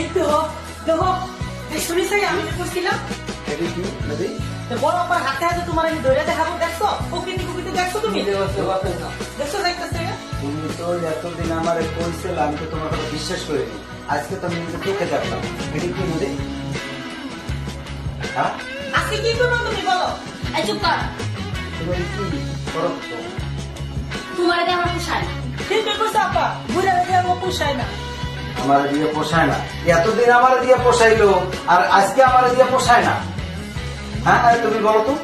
এই তো দেখো এই শুনিছে আমি যে করছিলাম এটা কি নদী তো বড় আপার হাতে হাতে তোমার আমি ধরে দেখাবো দেখছ? প্রকৃতি প্রকৃতি দেখছ তুমি? দেখছ দেখতেছে তুমি তো এতদিন আমার কইছিল আমি তো তোমার কথা বিশ্বাস করিনি। আজকে তো আমি নিজে চোখে দেখলাম। এটা কি নদী হ্যাঁ আজকে কি করব তুমি বলো? এই চুপ কর। তুমি কি করো তোমার এটা আমার পোষায় না। ঠিক করছ আপা? বুড়া বেড়ে আমার পোষায় না। আমার দিয়ে পোষায় না। এতদিন আমার দিয়ে পোষাইলো আর আজকে আমার দিয়ে পোষায় না। হ্যাঁ তুমি বলো তো।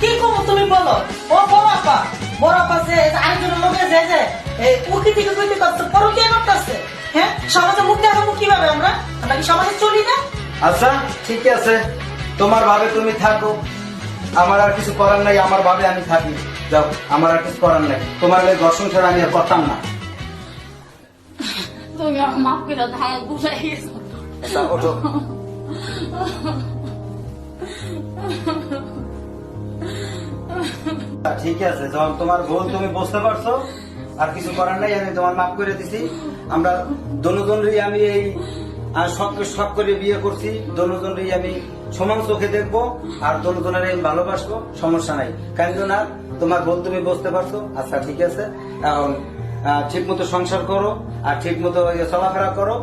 কি করব তুমি বলো? ও বড় আপা বড় আপা যে আরেকজনের লোকে যে যে করছে পরো কে করতেছে। হ্যাঁ সমাজে মুখ দেখাবো কীভাবে আমরা? আমরা কি সমাজে চলি না? আচ্ছা ঠিক আছে। তোমার ভাবে তুমি থাকো। আমার আর কিছু করার নাই আমার ভাবে আমি থাকি। যাও আমার আর কিছু করার নাই। তোমার ঘর সংসার আমি আর করতাম না। আচ্ছা, ওঠো। ঠিক আছে যখন তোমার ভুল তুমি বুঝতে পারছ আর কিছু করার নাই আমি তোমার মাফ করে দিছি। আমরা দনুজনরই আমি এই সবকে সব করে বিয়ে করছি। দনুজনরই আমি সমান চোখে দেখব আর দনুজনের আমি ভালোবাসবো সমস্যা নাই। কেন না তোমার ভুল তুমি বুঝতে পারছ। আচ্ছা ঠিক আছে এখন ঠিক মতো সংসার করো আর ঠিক মতো চলাফেরা করো